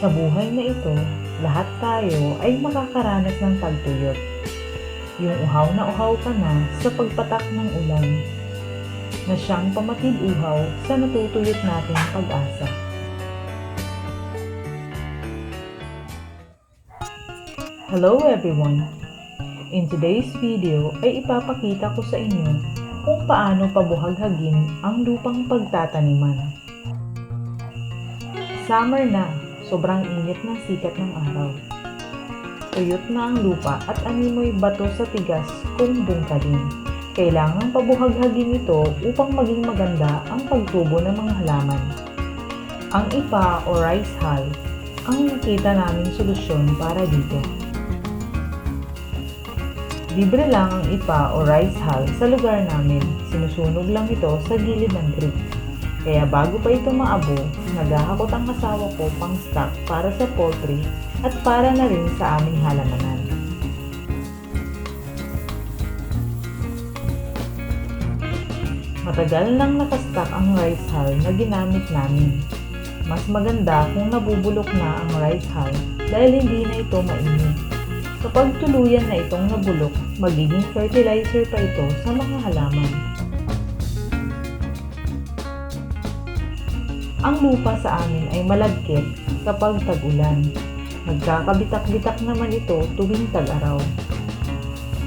Sa buhay na ito, lahat tayo ay makakaranas ng tagtuyot. Yung uhaw na uhaw ka na sa pagpatak ng ulan, na siyang pamatid uhaw sa natutuyot nating pag-asa. Hello everyone! In today's video ay ipapakita ko sa inyo kung paano pabuhaghagin ang lupang pagtataniman. Summer na, sobrang init ng sikat ng araw. Tuyot na ang lupa at animoy bato sa tigas kung bungkalin. Kailangang pabuhaghagin ito upang maging maganda ang pagtubo ng mga halaman. Ang ipa o rice hull ang nakita naming solusyon para dito. Libre lang ang ipa o rice hull sa lugar namin. Sinusunog lang ito sa gilid ng creek. Kaya bago pa ito maabo, naghahakot ang asawa ko pang stock para sa poultry at para na rin sa aming halamanan. Matagal nang nakastock ang rice hull na ginamit namin. Mas maganda kung nabubulok na ang rice hull dahil hindi na ito mainit. Kapag tuluyan na itong nabulok, magiging fertilizer pa ito sa mga halaman. Ang lupa sa amin ay malagkit kapag tag-ulan. Nagkakabitak-bitak naman ito tuwing tag-araw.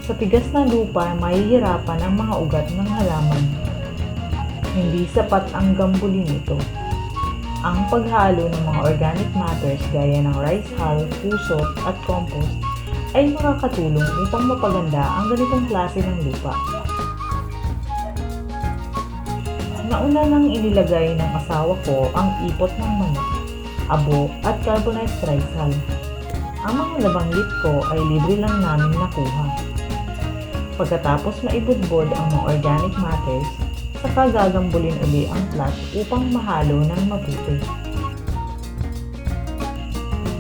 Sa tigas ng lupa, mahihirapan ang mga ugat ng halaman. Hindi sapat ang gambulin ito. Ang paghalo ng mga organic matters gaya ng rice hull, pusot at compost ay makakatulong upang mapaganda ang ganitong klase ng lupa. Nauna nang inilagay ng asawa ko ang ipot ng manok, abo at carbonized rice hull. Ang mga labanggit ko ay libre lang namin nakuha. Pagkatapos maibudbod ang mga organic matters, saka gagambulin uli ang plat upang mahalo ng mabuti.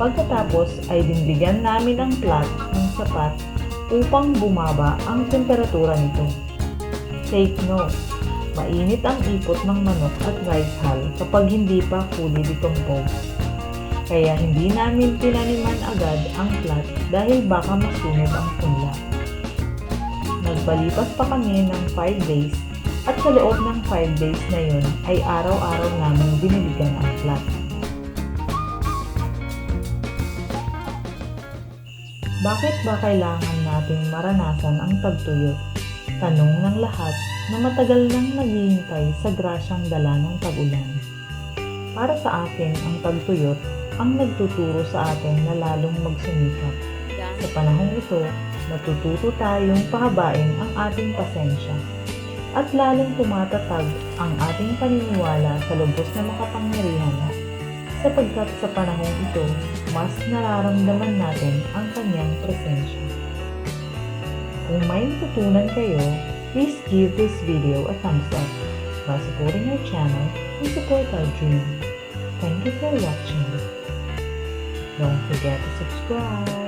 Pagkatapos ay dindigan namin ang plat ng sapat upang bumaba ang temperatura nito. Take note, mainit ang ipot ng manok at rice hull kapag hindi pa fully decomposed. Kaya hindi namin tinaniman agad ang plat dahil baka masunog ang punla. Nagpalipas pa kami ng 5 days at sa loob ng 5 days na yun ay araw-araw namin biniligan ang plat. Bakit ba kailangan nating maranasan ang tagtuyot? Tanong ng lahat na matagal nang naghihintay sa grasyang dala ng tag-ulan. Para sa akin, ang tagtuyot ang nagtuturo sa atin na lalong magsumikap. Sa panahong ito, natututo tayong pahabain ang ating pasensya at lalong tumatatag ang ating paniniwala sa lubos na makapangyarihan sapagkat sa panahong ito, mas nararamdaman natin ang kanyang presensya. Kung may natutunan kayo, please give this video a thumbs up by supporting our channel and support our dream. Thank you for watching. Don't forget to subscribe.